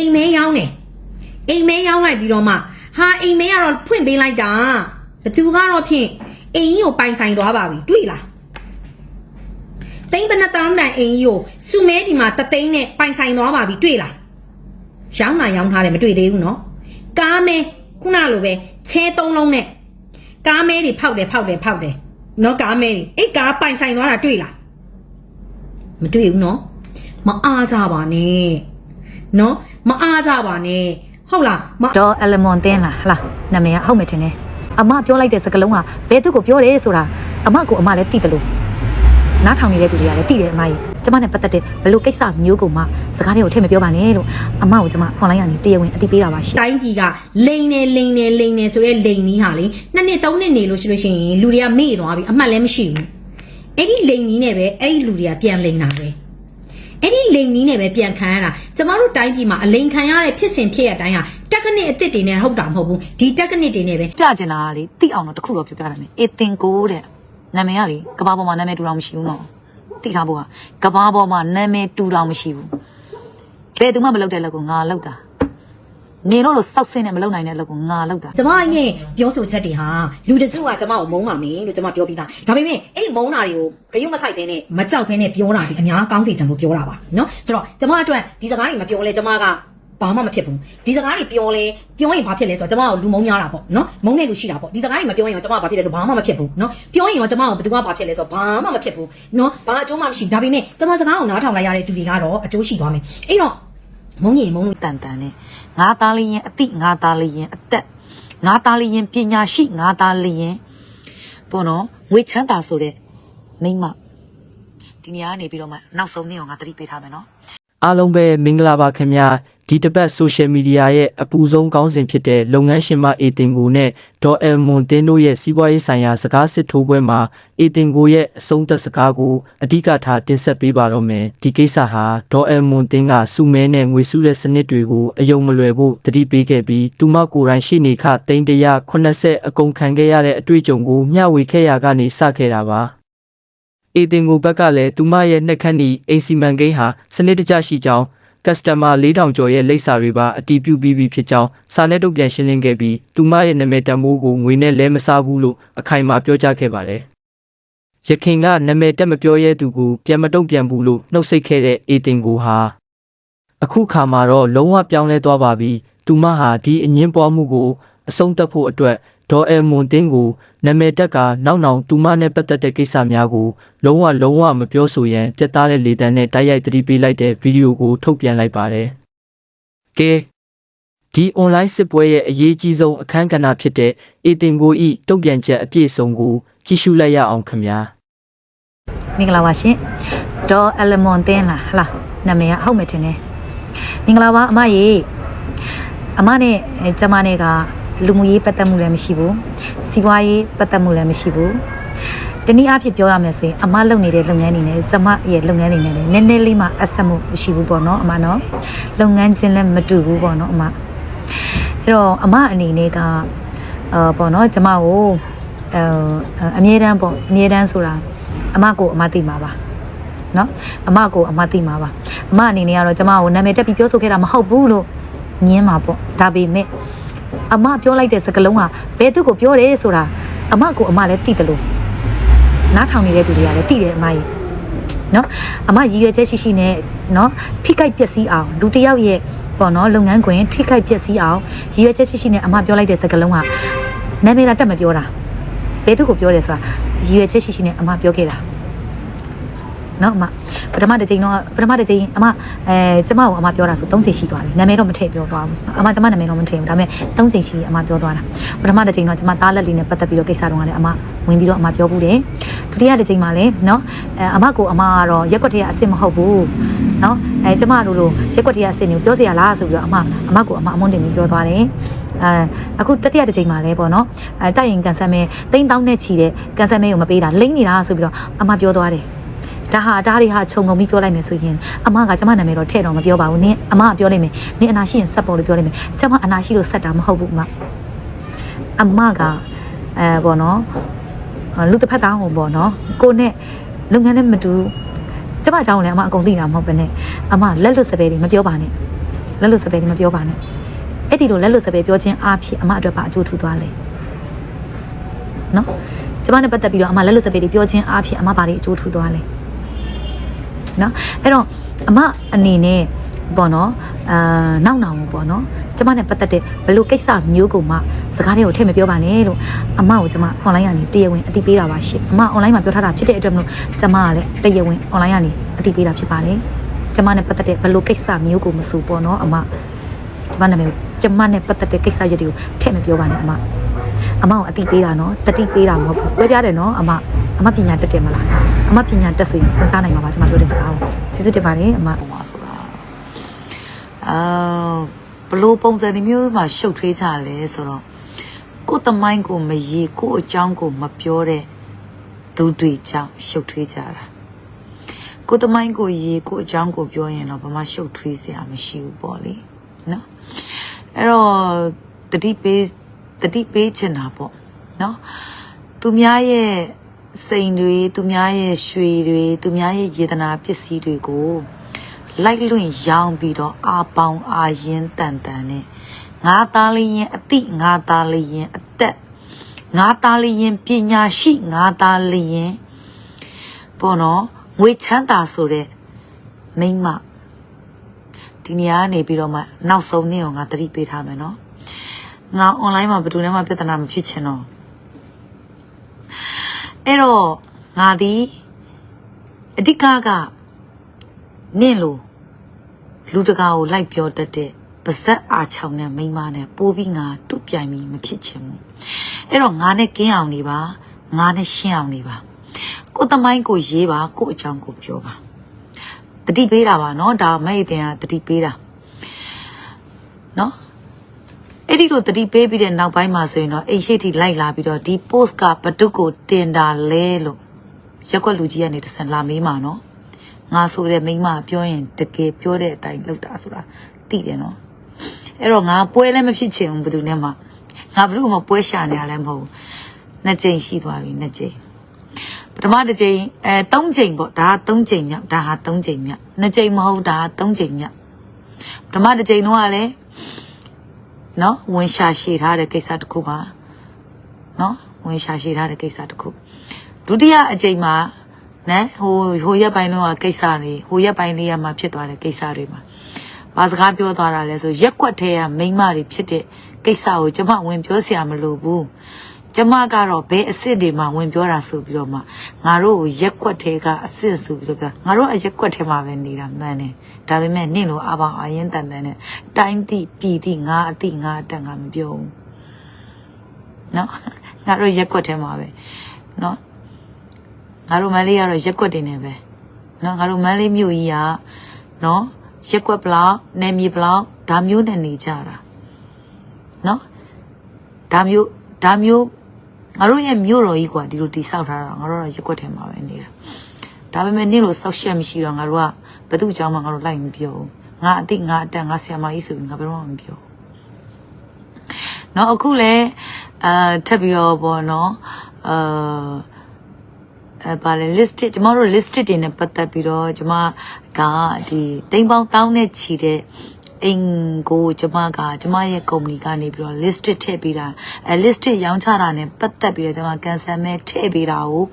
အိမ်မဲရောင်းတယ်အိမ်မဲရောင်းလိုက်ပြီးတော့မှဟာအိမ်မဲကတော့ဖွင့်ပေးလိုက်တာဘသူကတော့ဖြင့်အိမ်ကြီးကိုပိုင်ဆိုင်သွားပါပြီတွေ့လားသိန်းဘယ်နှတောင်းတန်အိမ်ကြီးကိုစုမဲဒီမှာတသိန်းနဲ့ပိုင်ဆိုင်သွားပါပြီတွေ့လားရောင်းတာရောင်းထားတယ်မတွေ့သေးဘူးနော်ကားမဲခုနလိုပဲချဲသုံးလုံးနဲ့ကားမဲတွေဖောက်တယ်ဖောက်တယ်ဖောက်တယ်နော်ကားမဲတွေအဲ့ကားပိုင်ဆိုင်သွားတာတွေ့လားမတွေ့ဘူးနော်မအားကြပါနဲ့ နော်မအားကြပါနဲ့ဟုတ်လားမဒေါ်အလမွန်တင်းလားဟလားနာမည်ကဟုတ်မယ်ထင်တယ်အမပြောလိုက်တဲ့စကားလုံးကဘယ်သူကိုပြောတယ်ဆိုတာအမကိုအမလည်းသိတယ်လို့နားထောင်နေတဲ့သူတွေကလည်းသိတယ်အမကြီးကျမနဲ့ပတ်သက်တဲ့ဘလို့ကိစ္စမျိုးကိုမှစကားတွေကိုထည့်မပြောပါနဲ့လို့အမကိုကျမအွန်လိုင်းကနေတရားဝင်အသိပေးတာပါရှင်တိုင်းပြည်ကလိန်နေလိန်နေလိန်နေဆိုရဲလိန်နီးဟာလေနှစ်နှစ်သုံးနှစ်နေလို့ရှိလို့ရှိရင်လူတွေကမေ့သွားပြီအမှတ်လည်းမရှိဘူးအဲ့ဒီလိန်နီးနဲ့ပဲအဲ့ဒီလူတွေကပြန်လိန်တာပဲ အဲ့ဒီလိန်နီးနဲ့ပဲပြန်ခံရတာကျမတို့တိုင်းပြည်မှာအလိန်ခံရတဲ့ဖြစ်စဉ်ဖြစ်ရတိုင်းဟာတက်ကနစ်အစ်စ်တွေနဲ့ဟုတ်တာမဟုတ်ဘူးဒီတက်ကနစ်တွေနဲ့ပဲပြချင်တာကလေသိအောင်တော့တခုတော့ပြောပြရမယ်အေတင်ကိုတဲ့နာမည်ကလေကဘာပေါ်မှာနာမည်တူတော်မရှိဘူးနော်သိထားဖို့ကကဘာပေါ်မှာနာမည်တူတော်မရှိဘူးဘယ်သူမှမလုပ်တဲ့လောက်ကိုငါလုပ်တာ ငယ်တော့လို့စောက်ဆင်းနဲ့မလုပ်နိုင်တဲ့အလုပ်ကိုငါလုပ်တာကျမအိမ်နဲ့ပြောဆိုချက်တွေဟာလူတစုကကျမကိုမုန်းပါမယ်လို့ကျမပြောပြီးသားဒါပေမဲ့အဲ့ဒီမုန်းတာတွေကိုဂရုမစိုက်ဘဲနဲ့မကြောက်ဘဲနဲ့ပြောတာဒီအများကောင်းစေချင်လို့ပြောတာပါနော်ဆိုတော့ကျမအတွက်ဒီစကားတွေမပြောလဲကျမကဘာမှမဖြစ်ဘူးဒီစကားတွေပြောလဲပြောရင်ဘာဖြစ်လဲဆိုတော့ကျမကလူမုံများတာပေါ့နော်မုံနေလူရှိတာပေါ့ဒီစကားတွေမပြောရင်ကျမကဘာဖြစ်လဲဆိုဘာမှမဖြစ်ဘူးနော်ပြောရင်ရောကျမကဘယ်သူကဘာဖြစ်လဲဆိုဘာမှမဖြစ်ဘူးနော်ဘာအကျိုးမှမရှိဒါပေမဲ့ကျမစကားကိုနားထောင်လိုက်ရတဲ့သူတွေကတော့အကျိုးရှိသွားမယ်အဲ့တော့ မုန်းရင်မုန်းလို့တန်တန်နဲ့ငါသားလေးရင်အတိငါသားလေးရင်အသက်ငါသားလေးရင်ပညာရှိငါသားလေးရင်ပေါ့နော်ငွေချမ်းသာဆိုတဲ့မိန်းမဒီနေရာကနေပြီးတော့မှနောက်ဆုံးနေ့အောင်ငါသတိပေးထားမယ်နော်အားလုံးပဲမင်္ဂလာပါခင်ဗျာ ဒီတစ်ပတ်ဆိုရှယ်မီဒီယာရဲ့အပူဆုံးကောင်းစဉ်ဖြစ်တဲ့လုပ်ငန်းရှင်မအေတင်ကိုနဲ့ဒေါ်အယ်မွန်တင်းတို့ရဲ့စီးပွားရေးဆိုင်ရာစကားစစ်ထိုးပွဲမှာအေတင်ကိုရဲ့အဆုံးသက်စကားကိုအဓိကထားတင်ဆက်ပေးပါတော့မယ်ဒီကိစ္စဟာဒေါ်အယ်မွန်တင်းကစုမဲနဲ့ငွေစုတဲ့စနစ်တွေကိုအယုံမလွယ်ဖို့တတိပေးခဲ့ပြီးသူမကိုယ်တိုင်ရှိနေခတိန်180အကုန်ခံခဲ့ရတဲ့အတွေ့အကြုံကိုမျှဝေခဲ့ရကနေစခဲ့တာပါအေတင်ကိုဘက်ကလည်းသူမရဲ့နှက်ခမ်းဤအိမ်စီမံကိန်းဟာစနစ်တကျရှိကြောင်း ကစတမာ4000ကျော်ရဲ့လိပ်စာတွေပါအတီးပြုပြီးပြီဖြစ်ကြောင်းစာနဲ့တုတ်ပြန်ရှင်းလင်းခဲ့ပြီးသူမရဲ့နာမည်တမိုးကိုငွေနဲ့လဲမစားဘူးလို့အခိုင်အမာပြောကြားခဲ့ပါတယ်။ရခင်ကနာမည်တက်မပြောရဲသူကိုပြန်မတုံ့ပြန်ဘူးလို့နှုတ်ဆက်ခဲ့တဲ့အေတင်ကိုဟာအခုခါမှာတော့လုံးဝပြောင်းလဲသွားပါပြီ။သူမဟာဒီအငင်းပွားမှုကိုအဆုံးသတ်ဖို့အတွက် ဒေါ်အယ်မွန်တင်းကိုနာမည်တက်ကနောက်နောက်သူမနဲ့ပတ်သက်တဲ့ကိစ္စများကိုလုံးဝလုံးဝမပြောဆိုရန်ပြတ်သားတဲ့လေတံနဲ့တိုက်ရိုက်သတိပေးလိုက်တဲ့ဗီဒီယိုကိုထုတ်ပြန်လိုက်ပါတယ်။ကဲဒီ online စစ်ပွဲရဲ့အရေးကြီးဆုံးအခန်းကဏ္ဍဖြစ်တဲ့အေတင်ကိုဤတုံ့ပြန်ချက်အပြည့်စုံကိုကြည့်ရှုလိုက်ရအောင်ခင်ဗျာ။မင်္ဂလာပါရှင်ဒေါ်အလမွန်တင်းလားဟလားနာမည်ကဟုတ်မယ်ထင်တယ်မင်္ဂလာပါအမရေအမနဲ့အဲကျမနဲ့က လူမှုရေးပတ်သက်မှုလည်းမရှိဘူးစီးပွားရေးပတ်သက်မှုလည်းမရှိဘူးတနည်းအားဖြင့်ပြောရမယ်ဆိုရင်အမလုပ်နေတဲ့လုပ်ငန်းတွေနဲ့ကျမရဲ့လုပ်ငန်းတွေနဲ့လည်းနည်းနည်းလေးမှအဆက်မှုမရှိဘူးပေါ့နော်အမနော်လုပ်ငန်းချင်းလည်းမတူဘူးပေါ့နော်အမအဲ့တော့အမအနေနဲ့ကအာပေါ့နော်ကျမကိုအဲအမြဲတမ်းပေါ့အမြဲတမ်းဆိုတာအမကိုအမသိမှာပါနော်အမကိုအမသိမှာပါအမအနေနဲ့ကတော့ကျမကိုနာမည်တက်ပြီးပြောဆိုခဲ့တာမဟုတ်ဘူးလို့ညင်းမှာပေါ့ဒါပေမဲ့ အမပြောလိုက်တဲ့စကားလုံးကဘယ်သူကိုပြောတယ်ဆိုတာအမကိုအမလည်းသိတယ်လို့နားထောင်နေတဲ့သူတွေကလည်းသိတယ်အမကြီးနော်အမရည်ရွယ်ချက်ရှိရှိနဲ့နော်ထိခိုက်ပျက်စီးအောင်လူတစ်ယောက်ရဲ့ပေါ့နော်လုပ်ငန်းခွင်ထိခိုက်ပျက်စီးအောင်ရည်ရွယ်ချက်ရှိရှိနဲ့အမပြောလိုက်တဲ့စကားလုံးကနာမည်လာတက်မပြောတာဘယ်သူကိုပြောတယ်ဆိုတာရည်ရွယ်ချက်ရှိရှိနဲ့အမပြောခဲ့တာ နော်အမပထမတစ်ချိန်တော့ပထမတစ်ချိန်အမအဲကျမကိုအမပြောတာဆို၃ချိန်ရှိသွားပြီနာမည်တော့မထည့်ပြောသွားဘူးအမကျမနာမည်တော့မထည့်ဘူးဒါပေမဲ့၃ချိန်ရှိအမပြောသွားတာပထမတစ်ချိန်တော့ကျမသားလက်လေးနဲ့ပတ်သက်ပြီးတော့ကိစ္စတော့လည်းအမဝင်ပြီးတော့အမပြောဘူးတယ်ဒုတိယတစ်ချိန်မှာလည်းနော်အဲအမကိုအမကတော့ရက်ွက်ထရအစ်စ်မဟုတ်ဘူးနော်အဲကျမတို့လိုရက်ွက်ထရအစ်စ်မျိုးပြောစရာလားဆိုပြီးတော့အမအမကိုအမအမွန်းတင်ပြီးပြောသွားတယ်အဲအခုတတိယတစ်ချိန်မှာလဲပေါ့နော်အဲတိုက်ရင်ကန်ဆယ်မဲတိန်းတောင်းနဲ့ချီတဲ့ကန်ဆယ်မဲကိုမပေးတာလိမ့်နေတာဆိုပြီးတော့အမပြောသွားတယ် ဒါဟာဒါတွေဟာခြုံငုံပြီးပြောလိုက်မယ်ဆိုရင်အမကကျမနာမည်တော့ထည့်တော့မပြောပါဘူးနင်းအမကပြောလိုက်မယ်နင်းအနာရှိရင်ဆက်ပေါ်လို့ပြောလိုက်မယ်ကျမအနာရှိလို့ဆက်တာမဟုတ်ဘူးအမအမကအဲပေါ့နော်လူတစ်ဖက်သားဟိုပေါ့နော်ကိုနဲ့လုပ်ငန်းနဲ့မတူကျမအကြောင်းလည်းအမအကုန်သိတာမဟုတ်ပဲနဲ့အမလက်လွတ်စပယ်တွေမပြောပါနဲ့လက်လွတ်စပယ်ဒီမပြောပါနဲ့အဲ့ဒီလိုလက်လွတ်စပယ်ပြောခြင်းအားဖြင့်အမအတွက်ပါအကျိုးထူသွားလဲနော်ကျမနဲ့ပတ်သက်ပြီးတော့အမလက်လွတ်စပယ်ဒီပြောခြင်းအားဖြင့်အမဘာတွေအကျိုးထူသွားလဲ နော်အဲ့တော့အမအနေနဲ့ပေါ့နော်အာနောက်နောက်ပေါ့နော်ကျမနဲ့ပတ်သက်တဲ့ဘယ်လိုကိစ္စမျိုးကိုမှစကားတွေကိုထည့်မပြောပါနဲ့လို့အမကိုကျမ online ကနေတရားဝင်အသိပေးတာပါရှင်အမ online မှာပြောထားတာဖြစ်တဲ့အတွက်မလို့ကျမကလည်းတရားဝင် online ကနေအသိပေးတာဖြစ်ပါတယ်ကျမနဲ့ပတ်သက်တဲ့ဘယ်လိုကိစ္စမျိုးကိုမဆိုပေါ့နော်အမကျမနာမည်ကိုကျမနဲ့ပတ်သက်တဲ့ကိစ္စရပ်တွေကိုထည့်မပြောပါနဲ့အမ အမကိုအသိပေးတာနော်တတိပေးတာမဟုတ်ဘူးပြောပြတယ်နော်အမအမပညာတက်တယ်မလားအမပညာတက်ဆိုရင်စဉ်းစားနိုင်မှာပါကျမပြောတဲ့စကားကိုကျေးဇူးတင်ပါတယ်အမပုံမှာဆိုတာအာဘလို့ပုံစံဒီမျိုးမှာရှုပ်ထွေးကြလဲဆိုတော့ကိုယ်တမိုင်းကိုမရေကိုယ်အကြောင်းကိုမပြောတဲ့သူတွေကြောင့်ရှုပ်ထွေးကြတာကိုယ်တမိုင်းကိုရေကိုယ်အကြောင်းကိုပြောရင်တော့ဘာမှရှုပ်ထွေးစရာမရှိဘူးပေါ့လေနော်အဲ့တော့တတိပေး တတိပေးချင်တာပေါ့နော်သူများရဲ့စိန်တွေသူများရဲ့ရွှေတွေသူများရဲ့ယေဒနာပစ္စည်းတွေကိုလိုက်လွင့်ရောင်းပြီးတော့အာပေါင်အာရင်တန်တန်နဲ့ငါသားလေးရင်အတိငါသားလေးရင်အသက်ငါသားလေးရင်ပညာရှိငါသားလေးရင်ပေါ့နော်ငွေချမ်းသာဆိုတဲ့မိန်းမဒီနေရာကနေပြီးတော့မှနောက်ဆုံးနေ့ကိုငါသတိပေးထားမယ်နော် ငါ online မှာဘယ်သူနဲ့မှပြဿနာမဖြစ်ချင်တော့အဲ့တော့ငါဒီအဓိကက နင့်လိုလူတကာကိုလိုက်ပြောတတ်တဲ့ပါဇက်အားချောင်းတဲ့မိန်းမနဲ့ပိုးပြီးငါတူပြိုင်ပြီးမဖြစ်ချင်ဘူးအဲ့တော့ငါနဲ့ကင်းအောင်နေပါငါနဲ့ရှင်းအောင်နေပါကိုယ်သမိုင်းကိုရေးပါကိုယ့်အကြောင်းကိုပြောပါတတိပေးတာပါเนาะဒါမဲ့တင်ကတတိပေးတာเนาะအဲ့ ဒီလိုတတိပေးပြီးတဲ့နောက်ပိုင်းမှာဆိုရင်တော့အိမ်ရှိထိလိုက်လာပြီးတော့ဒီ post ကဘဒုတ်ကိုတင်တာလဲလို့ရက်ွက်လူကြီးကနေတဆန်လာမေးမှာနော်ငါဆိုတဲ့မိမပြောရင်တကယ်ပြောတဲ့အတိုင်းလုပ်တာဆိုတာသိတယ်နော်အဲ့တော့ငါပွဲလည်းမဖြစ်ချင်ဘူးဘယ်သူနဲ့မှငါဘယ်သူမှပွဲရှာနေရလည်းမဟုတ်ဘူးနှစ်ကြိမ်ရှိသွားပြီနှစ်ကြိမ်ပထမတစ်ကြိမ်အဲသုံးကြိမ်ပေါ့ဒါကသုံးကြိမ်မြောက်ဒါဟာသုံးကြိမ်မြောက်နှစ်ကြိမ်မဟုတ်ဒါကသုံးကြိမ်မြောက်ပထမတစ်ကြိမ်တော့ကလည်း နော်ဝင်ရှာရှည်ထားတဲ့ကိစ္စတစ်ခုပါနော်ဝင်ရှာရှည်ထားတဲ့ကိစ္စတစ်ခုဒုတိယအကြိမ်မှာနော်ဟိုဟိုရက်ပိုင်းတော့ကိစ္စတွေဟိုရက်ပိုင်းလေးရမှာဖြစ်သွားတဲ့ကိစ္စတွေမှာဘာစကားပြောသွားတာလဲဆိုရက်ကွက်ထဲကမိန်းမတွေဖြစ်တဲ့ကိစ္စကိုကျမဝင်ပြောစရာမလိုဘူး ကျမကတော့ဘဲအစ်စ်တွေမှာဝင်ပြောတာဆိုပြီးတော့မှငါတို့ကိုရက်ွက်ထဲကအစ်စ်ဆိုပြီးတော့ပြောငါတို့အရက်ွက်ထဲမှာပဲနေတာမှန်တယ်ဒါပေမဲ့နင့်လိုအဘောင်အရင်တန်တန်နဲ့တိုင်းတိပြည်တိငါအတိငါအတန်ကမပြောဘူးနော်ငါတို့ရက်ွက်ထဲမှာပဲနော်ငါတို့မန်လေးကတော့ရက်ွက်တင်နေပဲနော်ငါတို့မန်လေးမြို့ကြီးကနော်ရက်ွက်ဘလောက်နယ်မြေဘလောက်ဒါမျိုးနဲ့နေကြတာနော်ဒါမျိုးဒါမျိုး ငါတို့ရဲ့မြို့တော်ကြီးกว่าဒီလိုတိဆောက်ထားတာငါတို့တော့ရက်ကွက်ထဲမှာပဲနေတာဒါပေမဲ့နေ့လိုဆောက်ရှက်မရှိတော့ငါတို့ကဘသူ့ကြောင့်မှငါတို့လိုက်မပြောဘူးငါအတိငါအတက်ငါဆရာမကြီးဆိုပြီးငါဘယ်တော့မှမပြောဘူးเนาะအခုလဲအာထပ်ပြီးတော့ပေါ့เนาะအာ အဲပါလေ listed ကျမတို့ listed တွေနဲ့ပတ်သက်ပြီးတော့ကျမကဒီတိမ်ပေါင်းတောင်းနဲ့ချီတဲ့ အိမ်ကိုကျမကကျမရဲ့ company ကနေပြီးတော့ listed ထည့်ပေးတာအဲ listed ရောင်းချတာနဲ့ပတ်သက်ပြီးတော့ကျမ cancel မဲ့ထည့်ပေးတာကို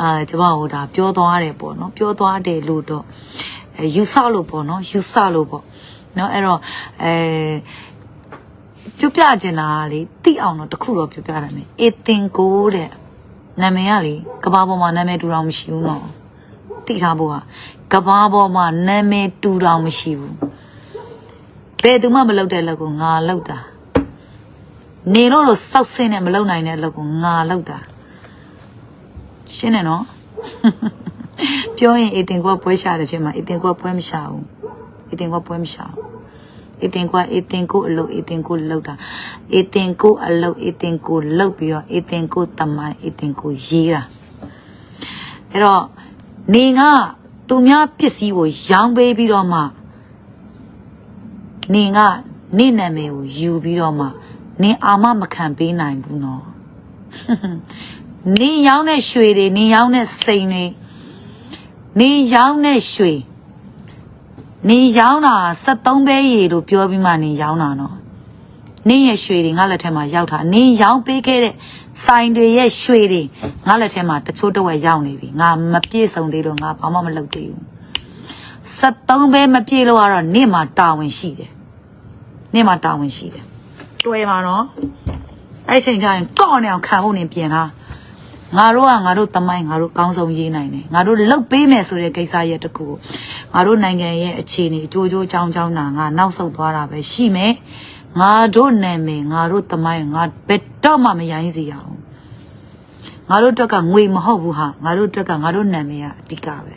အာကျမဟိုဒါပြောသွားတယ်ပေါ့နော်ပြောသွားတယ်လို့တော့အဲယူဆလို့ပေါ့နော်ယူဆလို့ပေါ့နော်အဲ့တော့အဲပြောပြချင်တာကလေတိအောင်တော့တခုတော့ပြောပြရမယ်အေတင်ကိုတဲ့နာမည်ကလေကဘာပေါ်မှာနာမည်တူတောင်မရှိဘူးနော်သိထားဖို့ကကဘာပေါ်မှာနာမည်တူတောင်မရှိဘူး ဘယ်သူမှမလုပ်တဲ့လက်ကိုငါလုပ်တာနေလို့လို့စောက်ဆင်းနဲ့မလုပ်နိုင်တဲ့လက်ကိုငါလုပ်တာရှင်းတယ်နော်ပြောရင်အတင်ကပွဲရှာတယ်ဖြစ်မှာအတင်ကပွဲမရှာဘူးအတင်ကပွဲမရှာဘူးအတင်ကအတင်ကိုအလုပ်အတင်ကိုလောက်တာအတင်ကိုအလုပ်အတင်ကိုလောက်ပြီးတော့အတင်ကိုတမိုင်းအတင်ကိုရေးတာအဲ့တော့နေကသူများပစ္စည်းကိုရောင်းပေးပြီးတော့မှ နေကနေနာမည်ကိုယူပြီးတော့မှနေအာမမခံပေးနိုင်ဘူးနော်နေရောင်းတဲ့ရွှေတွေနေရောင်းတဲ့စိန်တွေနေရောင်းတဲ့ရွှေနေရောင်းတာ73ပဲရေလို့ပြောပြီးမှနေရောင်းတာနော်နင်းရဲ့ရွှေတွေငါလက်ထဲမှာရောက်တာနင်းရောင်းပေးခဲ့တဲ့ဆိုင်တွေရဲ့ရွှေတွေငါလက်ထဲမှာတချို့တစ်ဝက်ရောက်နေပြီငါမပြည့်စုံသေးတော့ငါဘာမှမလုပ်သေးဘူး73ပဲမပြည့်လို့ကတော့နင့်မှာတာဝန်ရှိတယ် နင့်မှာတာဝန်ရှိတယ်တွေ့ပါနော်အဲ့ချိန်ကျရင်ကော့နေအောင်ခံဖို့နေပြင်လားငါတို့ကငါတို့တမိုင်းငါတို့ကောင်းဆုံးရေးနိုင်တယ်ငါတို့လှုပ်ပေးမယ်ဆိုတဲ့ကိစ္စရဲ့တကူကိုငါတို့နိုင်ငံရဲ့အခြေအနေအကျိုးကျိုးချောင်းချောင်းနာငါနောက်ဆုတ်သွားတာပဲရှိမယ်ငါတို့နာမည်ငါတို့တမိုင်းငါဘယ်တော့မှမရိုင်းစေရအောင်ငါတို့တက်ကငွေမဟုတ်ဘူးဟာငါတို့တက်ကငါတို့နာမည်ကအဓိကပဲ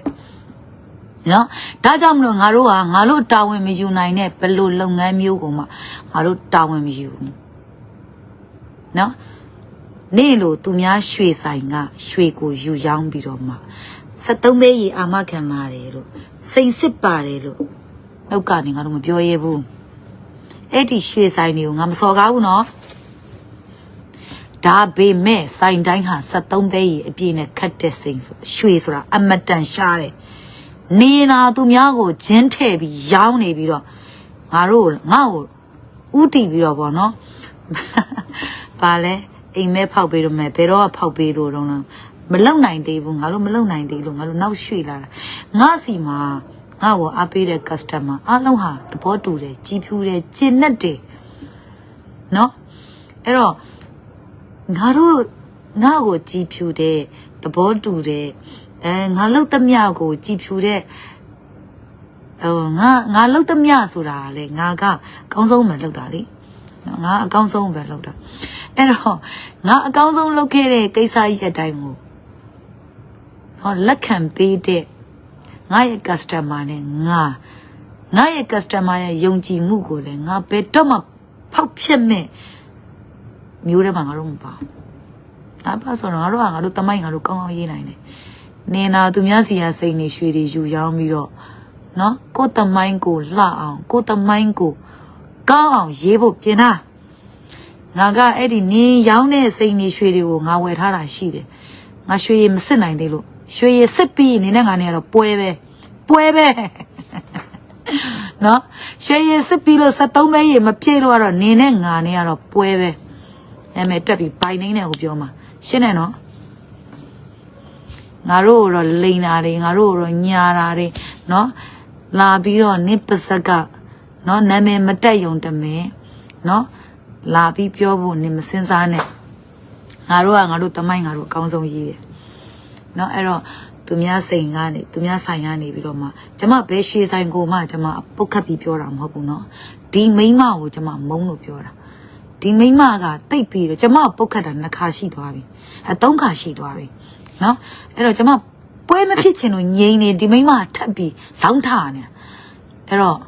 နော်ဒါကြောင့်မလို့ငါတို့ကငါတို့တာဝန်မယူနိုင်တဲ့ဘယ်လိုလုပ်ငန်းမျိုးကိုမှငါတို့တာဝန်မယူဘူးနော်နေ့လိုသူများရွှေဆိုင်ကရွှေကိုယူရောင်းပြီးတော့မှ73မဲရီအာမခံပါတယ်လို့စိန်စစ်ပါတယ်လို့နှုတ်ကနေငါတို့မပြောရဘူးအဲ့ဒီရွှေဆိုင်တွေကိုငါမစော်ကားဘူးနော်ဒါပေမဲ့ဆိုင်တိုင်းဟာ73ပဲရီအပြည့်နဲ့ခတ်တဲ့စိန်ဆိုရွှေဆိုတာအမတန်ရှားတယ် နေနာသူများကိုဂျင်းထဲ့ပြီးရောင်းနေပြီးတော့ငါတို့ငါ့ကိုဥတီပြီးတော့ဗောနော်ပါလဲအိမ်မဲဖောက်ပေးတော့မယ်ဘယ်တော့မှဖောက်ပေးလို့တော့လားမလုံနိုင်သေးဘူးငါတို့မလုံနိုင်သေးလို့ငါတို့နောက်ရွှေ့လာတာငါစီမှာငါ့ကိုအားပေးတဲ့ customer အားလုံးဟာသဘောတူတယ်ကြီးဖြူတယ်ကျင့်နဲ့တယ်နော်အဲ့တော့ငါတို့ငါ့ကိုကြီးဖြူတဲ့သဘောတူတဲ့ အဲငါလှုပ်သမျှကိုကြီးဖြူတဲ့ဟိုငါငါလှုပ်သမျှဆိုတာကလေငါကအကောင်းဆုံးပဲလှုပ်တာလေနော်ငါအကောင်းဆုံးပဲလုပ်တာအဲ့တော့ငါအကောင်းဆုံးလုပ်ခဲ့တဲ့ကိစ္စကြီးအတိုင်းကိုဟောလက်ခံပေးတဲ့ငါရဲ့ customer နဲ့ငါငါရဲ့ customer ရဲ့ယုံကြည်မှုကိုလည်းငါဘယ်တော့မှဖောက်ဖြစ်မဲ့မျိုးတွေမှာငါတို့မပါဘူးအဲ့ပါဆိုတော့ငါတို့ကငါတို့တမိုင်းငါတို့ကောင်းကောင်းရေးနိုင်တယ် နေနာသူများစီရစိတ်နေရွှေတွေယူရောင်းပြီးတော့နော်ကိုယ်တမိုင်းကိုလှအောင်ကိုယ်တမိုင်းကိုကောင်းအောင်ရေးဖို့ပြင်တာငါကအဲ့ဒီနင်းရောင်းတဲ့စိန်နေရွှေတွေကိုငါဝယ်ထားတာရှိတယ်ငါရွှေရည်မစစ်နိုင်သေးလို့ရွှေရည်စစ်ပြီးနေနဲ့ငါနေကတော့ပွဲပဲပွဲပဲနော်ရွှေရည်စစ်ပြီးလို့73မဲရည်မပြည့်လို့ကတော့နေနဲ့ငါနေကတော့ပွဲပဲအဲ့မဲ့တက်ပြီးပိုင်နေနဲ့ကိုပြောမှာရှင်းတယ်နော် ငါတို့တော့လိန်တာတွေငါတို့တော့ညာတာတွေနော်လာပြီးတော့နစ်ပစက်ကနော်နာမည်မတက်ယုံတမင်နော်လာပြီးပြောဖို့နေမစင်စားနဲ့ငါတို့ကငါတို့တမိုင်းငါတို့အကောင်းဆုံးရေးတယ်နော်အဲ့တော့သူများစိန်ကနေသူများဆိုင်ကနေပြီးတော့မှကျမဘယ်ရွှေဆိုင်ကိုမှကျမပုတ်ခတ်ပြီးပြောတာမဟုတ်ဘူးနော်ဒီမိန်းမကိုကျမမုန်းလို့ပြောတာဒီမိန်းမကတိတ်ပြီးတော့ကျမပုတ်ခတ်တာနှစ်ခါရှိသွားပြီအဲသုံးခါရှိသွားပြီနော် အဲ့တော့ကျမပွဲမဖြစ်ချင်လို့ငြိမ်နေဒီမိန်းမထပ်ပြီးဇောင်းထားနေအဲ့တော့